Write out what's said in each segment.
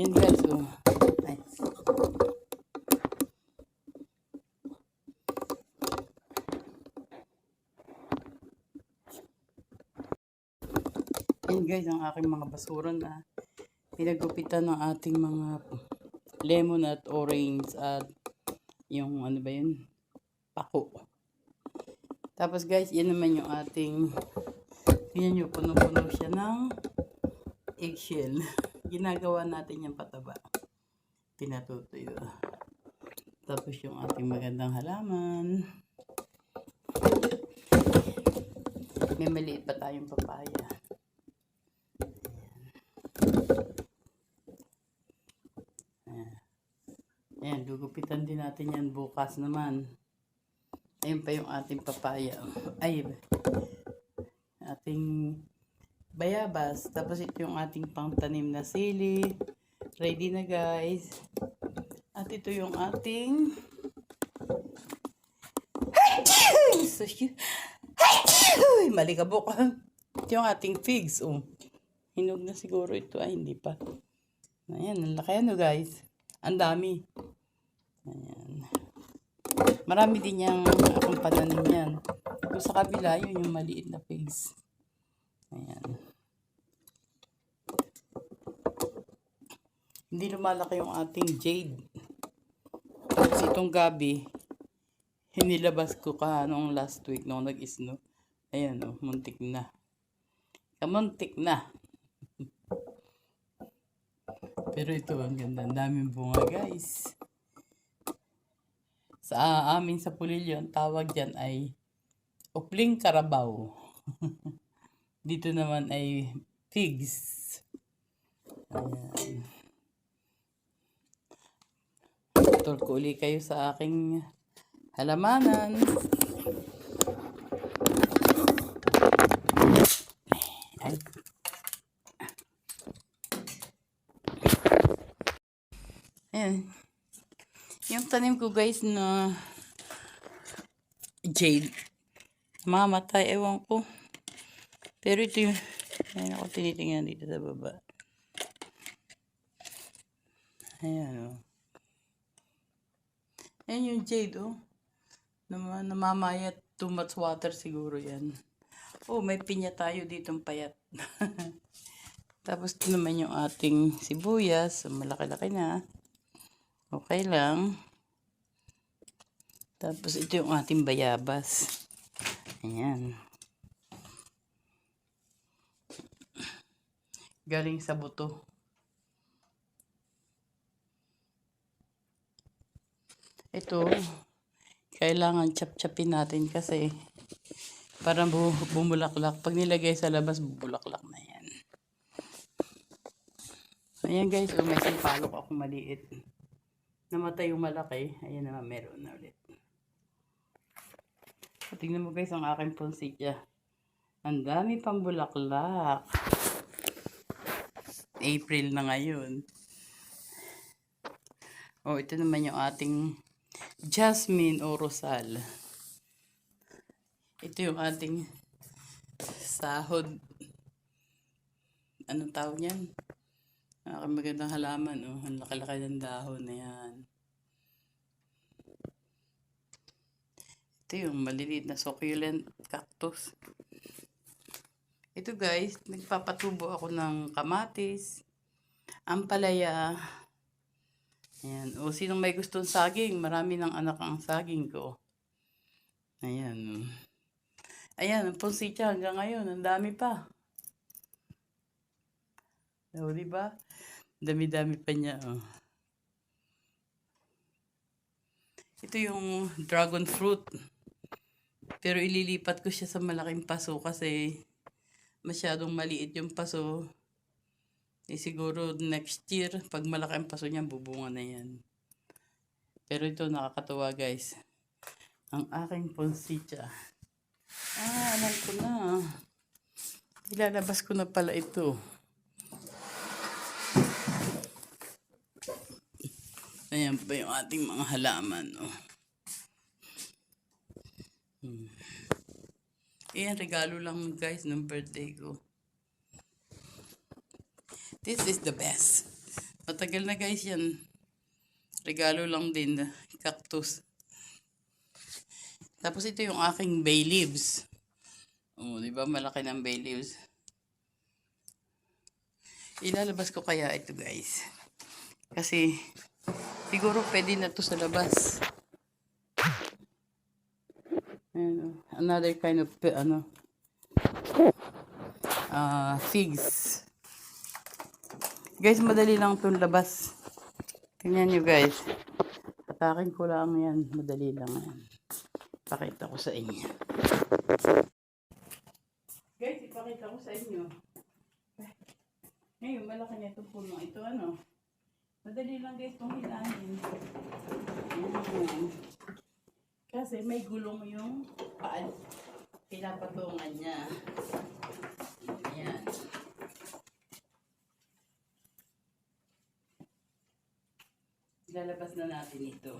Yan guys, oh. Ay. Yan guys, ang aking mga basura na pinagupitan ng ating mga lemon at orange at yung ano ba yun? Pako. Tapos guys, yan naman yung ating yan yung puno-puno siya ng eggshell. Ginagawa natin yung pataba. Pinatutuyo. Tapos yung ating magandang halaman. May maliit pa tayong papaya. Ayan. Ayan, gugupitan din natin yan bukas naman. Ayun pa yung ating papaya. Ay, ating bayabas. Tapos ito yung ating pangtanim na sili. Ready na guys. At ito yung ating so, cute. Malikabok. Ito yung ating figs. Oh. Hinog na siguro ito. Ay, hindi pa. Ayan, ang laki ano guys. Ang dami. Ayan. Marami din yung akong pananim yan. Sa kabila, yun yung maliit na figs. Ayan. Hindi lumalaki yung ating jade. Tapos itong gabi, hinilabas ko ka noong last week nung nag-snow. Ayan o, oh, muntik na. Kamuntik na. Pero ito, ang ganda. Ang daming bunga, guys. Sa amin sa Pulilyo, ang tawag dyan ay Upling Karabaw. Dito naman ay figs. Ayan. Tour ko uli kayo sa aking halamanan. Ay. Ayan. Yung tanim ko guys na jade. Mamatay, ewan ko. Pero ito yung, ayan ako tinitingnan dito sa baba. Ayan o. Oh. Ayan yung jade oh. Nam namamayat too much water siguro yan. Oh, may pinya tayo ditong payat. Tapos ito naman yung ating sibuyas. Malaki-laki na. Okay lang. Tapos ito yung ating bayabas. Ayan. Galing sa buto. Ito, kailangan chap-chapin natin kasi parang bu bumulaklak. Pag nilagay sa labas, bumulaklak na yan. Ayan guys, oh, may simpalok ako maliit. Namatay yung malaki. Ayan naman, meron na ulit. Tingnan mo guys ang aking ponsikya. Ang dami pang bulaklak. April na ngayon. Oh, ito naman yung ating jasmine o rosal. Ito yung ating sahod. Anong tawag niyan? Aking magandang halaman, oh. Ang laki-laki ng dahon na yan. Ito yung maliliit na succulent cactus. Ito guys, nagpapatubo ako ng kamatis, ampalaya. Ayan. O sinong may gustong saging, marami ng anak ang saging ko. Ayan. Ayan, ang punsitya hanggang ngayon, ang dami pa. O, di ba? Dami-dami pa niya, oh. Ito yung dragon fruit. Pero ililipat ko siya sa malaking paso kasi masyadong maliit yung paso. Eh siguro next year, pag malaki ang paso niya, bubunga na yan. Pero ito nakakatawa guys. Ang aking ponsitya. Ah, alam ko na. Ilalabas ko na pala ito. Ayan pa yung ating mga halaman. Oh. Hmm. Ayan, regalo lang guys ng birthday ko. This is the best. Matagal na guys yan. Regalo lang din. Cactus. Tapos ito yung aking bay leaves. Oh, di ba malaki ng bay leaves? Ilalabas ko kaya ito guys. Kasi siguro pwede na to sa labas. Oh. another kind of uh, ano ah figs. Guys, madali lang itong labas. Tingnan nyo guys. Atakin ko lang yan. Madali lang yan. Pakita ko sa inyo. Guys, ipakita ko sa inyo. Ngayon, malaki na itong puno. Ito ano. Madali lang guys itong hilahin. Kasi may gulong yung paan. Pinapatungan niya. Ayan. Lalabas na natin ito.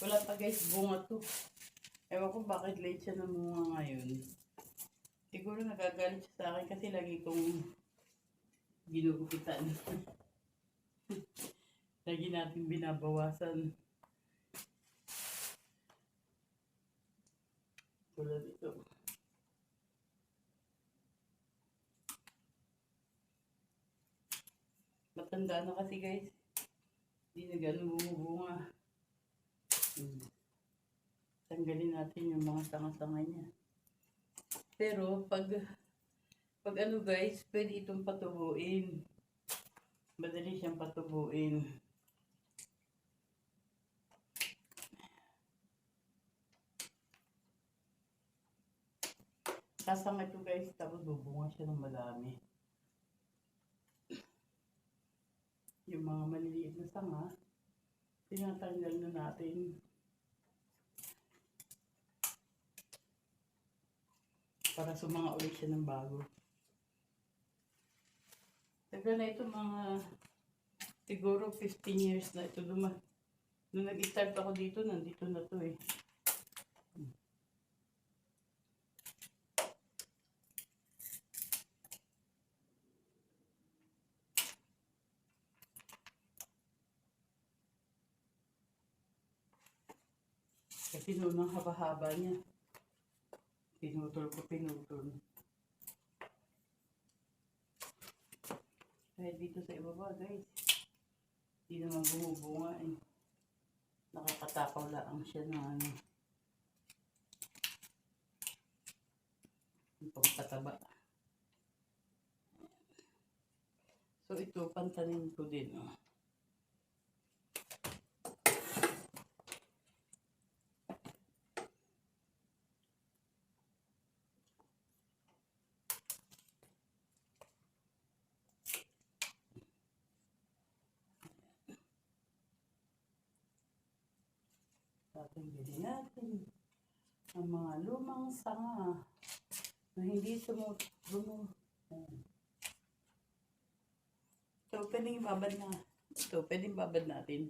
Wala pa guys, bunga to. Ewan ko bakit late siya ng bunga ngayon. Siguro nagagalit siya sa akin kasi lagi kong ginugupitan. lagi natin binabawasan. Tulad ito. Matanda na kasi guys. Hindi na ganun bumubunga. Hmm. Tanggalin natin yung mga sanga-sanga niya. Pero pag pag ano guys, pwede itong patubuin. Madali siyang patubuin. Sasanga ito guys, tapos bubunga siya ng madami. Yung mga maliliit na sanga, tinatanggal na natin. Para sumanga ulit siya ng bago. Tagal na ito mga siguro 15 years na ito. Nung nag-start ako dito, nandito na to eh. Kasi noon ang haba-haba niya. Pinutol ko, pinutol. Kaya dito sa ibaba, guys. Hindi naman bumubunga eh. Nakakatakaw lang siya ng ano. Yung. So ito, pantanin ko din. Oh. Tatanggalin natin ang mga lumang sanga na hindi sumutumo. So, pwedeng ibabad na. Ito, pwedeng babad natin.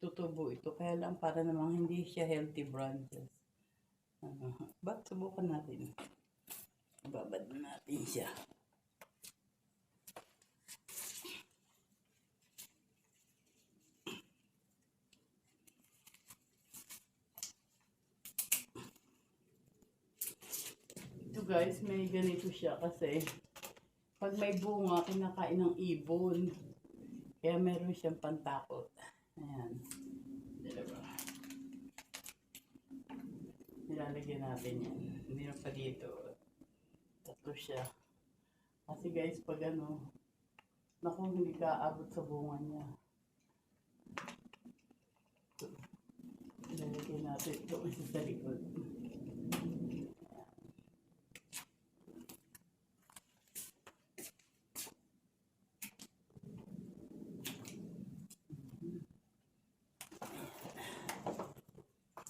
Tutubo ito. Kaya lang para namang hindi siya healthy branches. Ano, ba't subukan natin? Ibabad na natin siya. Guys, may ganito siya kasi pag may bunga, kinakain ng ibon. Kaya meron siyang pantakot. Ayan. Dalawa. Nilalagyan natin yan. Meron pa dito. Tatlo siya. Kasi guys, pag ano, naku, hindi ka abot sa bunga niya. Nilalagyan natin ito sa likod.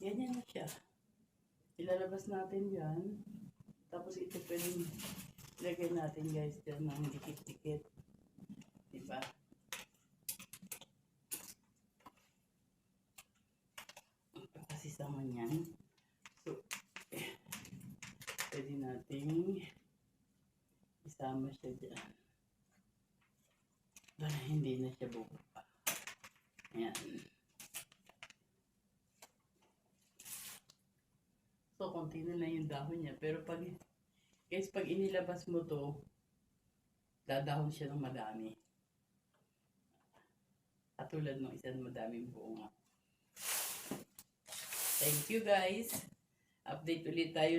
Ganyan na siya. Ilalabas natin yan. Tapos ito pwedeng ilagay natin guys dyan ng dikit-dikit. Diba? Kasi sama niyan. So, eh, pwede nating isama siya dyan. Para hindi na siya bubaba. Ayan. Na lang yung dahon niya. Pero pag, guys, pag inilabas mo to, dadahon siya ng madami. Katulad ng isang madaming bunga. Thank you guys. Update ulit tayo